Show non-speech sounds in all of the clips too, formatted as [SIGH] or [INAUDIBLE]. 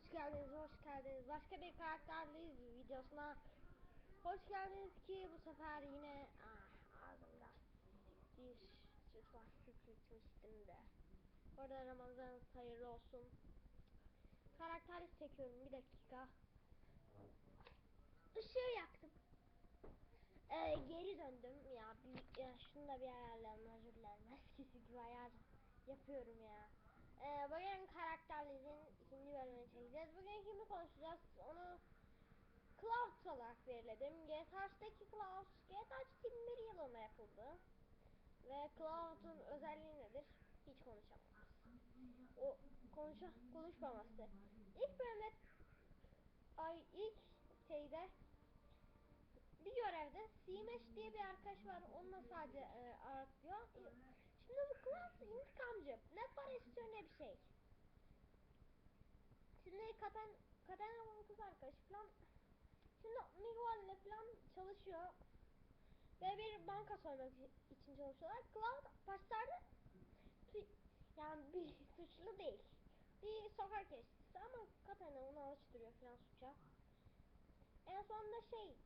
Hoş geldiniz, hoş geldiniz. Başka bir karakterliyiz videosuna. Hoş geldiniz ki bu sefer yine ah, ağzımda bir süt var sıkıştırmıştım de. Orada Ramazan hayırlı olsun. Karakter çekiyorum bir dakika. Işığı yaktım. Ee, geri döndüm ya. Bir, ya şunu da bir ayarlayalım özür dilerim. [LAUGHS] Eskisi gibi ayar yapıyorum ya. Ee, bugün karakterlerin ikinci bölümünü çekeceğiz. Bugün kimi konuşacağız? Onu Cloud olarak belirledim. GTA'daki Cloud, GTA 2001 yılında yapıldı. Ve Cloud'un özelliği nedir? Hiç konuşamamız. O konuşa, konuşmaması. İlk bölümde ay ilk şeyde bir görevde Simeş diye bir arkadaş var. Onunla sadece e. Şimdi bu Cloud intikamcı. Ne para istiyor ne bir şey. Şimdi Katen Katena'nın kız arkadaşı falan Şimdi Miguel'le falan çalışıyor. Ve bir banka soymak için çalışıyorlar. Cloud başlarda yani bir [LAUGHS] suçlu değil. Bir sokak geçicisi ama Katana onu alıştırıyor falan suça. En sonunda şey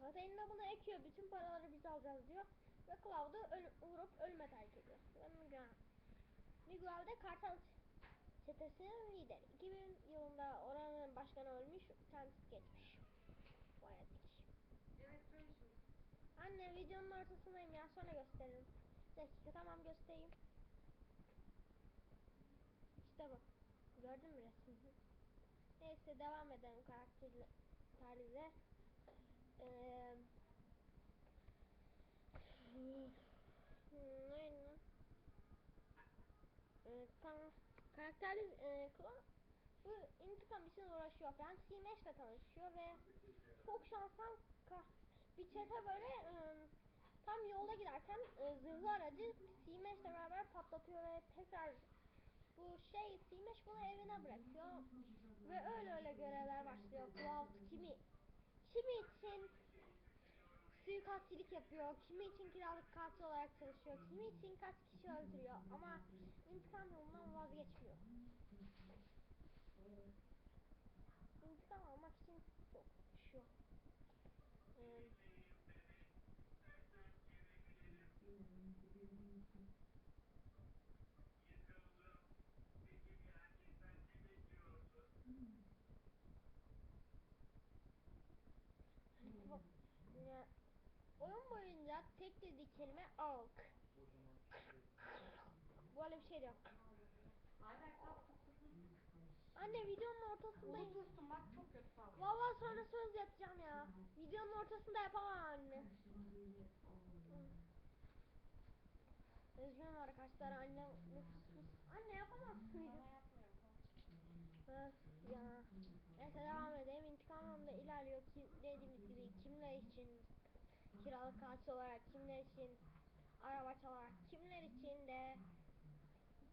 Katerina bunu ekiyor. Bütün paraları biz alacağız diyor. Ve Cloud'u öl vurup ölüme terk ediyor. Ve Miguel. Miguel de kartal çetesinin lideri. 2000 yılında oranın başkanı ölmüş, kendisi geçmiş. Evet söyle şimdi. Anne videonun ortasındayım ya sonra gösteririm. Dakika tamam göstereyim. İşte bu. Gördün mü resmini? Neyse devam edelim karakterle. Ee, hmm, neydi lan? Ee, tamam. Karakterli e, Klo bu intikam için uğraşıyor falan. Simeş'le tanışıyor ve çok şanslı ka- bir çete böyle e, tam yolda giderken e, zırhlı aracı Simeş'le beraber patlatıyor ve tekrar bu şey Simeş bunu evine bırakıyor ve öyle öyle görevler başlıyor. Cloud kimi kimi için suikastçilik yapıyor, kimi için kiralık katil olarak çalışıyor, kimi için kaç kişi öldürüyor ama intikam yolundan vazgeçmiyor. İntikam almak için çok şu. Ee, ya, oyun boyunca tek dediği kelime alk. Böyle bir şey yok. Anne videonun ortasındayım. Otursun bak çok kötü. Vallahi sonra söz yapacağım ya. Videonun ortasında yapamam anne. Üzgünüm arkadaşlar nüfusuz. Anne yapamazsın. Öf ya. Neyse devam edelim. İntikamımda ilerliyor ki dediğimiz gibi kimler için kiralık katil olarak, kimler için araba çalarak, kimler için de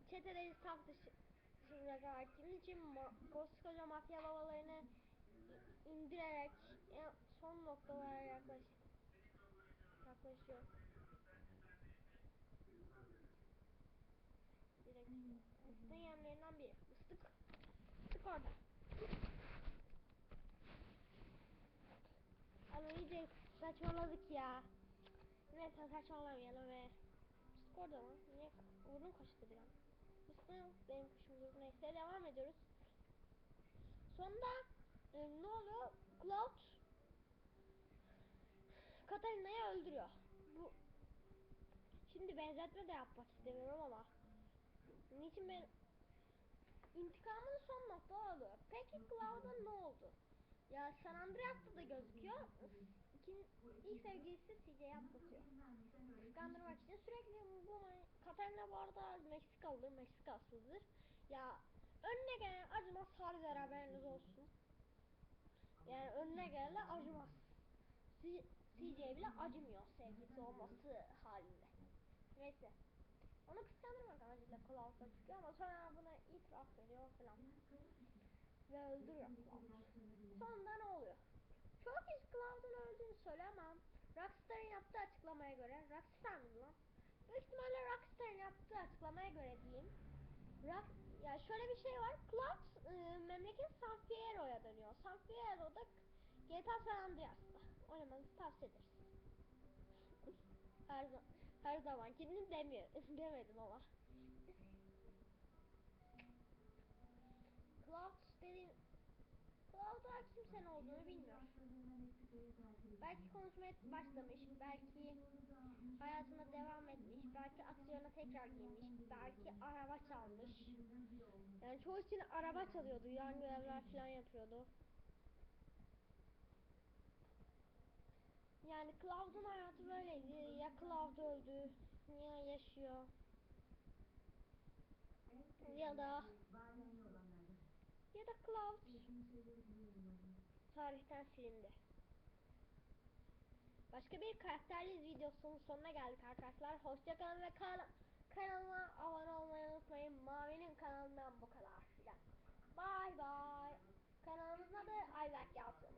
çeteleri saf dışı dışında kadar, kimin için koskoca mafya babalarını indirerek son noktalara yaklaş yaklaşıyor. Dakika. Isıtın yemlerinden biri. Isıtık. Isıtık orada. Ama iyice saçmaladık ya. Neyse saçmalamayalım ve Isıtık orada mı? Niye? Burnum kaşıdı bir an. Isıtık benim kuşum durdu. Neyse devam ediyoruz. Sonunda e, ne oluyor? Cloud Katarina'yı öldürüyor. Bu Şimdi benzetme de yapmak istemiyorum ama Niçin ben intikamını son nokta alıyor. Peki Cloud'a ne oldu? Ya San Andreas'ta da gözüküyor. İkin, ilk sevgilisi CJ'yi atlatıyor. Kıskandırmak için sürekli bu Katarina bu arada Meksikalıdır, Meksikaslıdır. Ya önüne gelen acımaz harbiden haberiniz olsun. Yani önüne gelen acımaz. CJ bile acımıyor sevgilisi olması halinde. Neyse. Onu kıskandırmak amacıyla Cloud'a çıkıyor ama sonra buna itiraf veriyor falan. Ve öldürüyor. Sonunda ne oluyor? Cloud'un öldüğünü ama Rockstar'ın yaptığı açıklamaya göre Rockstar mı lan? Büyük ihtimalle Rockstar'ın yaptığı açıklamaya göre diyeyim. Rock, Ya şöyle bir şey var. Cloud e, memleket San Fierro'ya dönüyor. San Fierro'da GTA San Andreas'ta. Oynamanızı tavsiye ederiz. her zaman her zamankini demiyor, [LAUGHS] demedim ama. Cloud dediğim Cloud'a kimsenin olduğunu bilmiyorum. Belki konuşmaya başlamış, belki hayatına devam etmiş, belki aksiyona tekrar girmiş, belki araba çalmış. Yani çoğu için araba çalıyordu, yan görevler falan yapıyordu. Yani Cloud'un hayatı böyleydi. Ya Cloud öldü, ya yaşıyor. Ya da ya da Cloud tarihten silindi. Başka bir karakterli videosunun sonuna geldik arkadaşlar. Hoşçakalın ve kan kanalıma abone olmayı unutmayın. Mavi'nin kanalından bu kadar. Bye bye. Kanalımızın adı Ayberk Yalçın.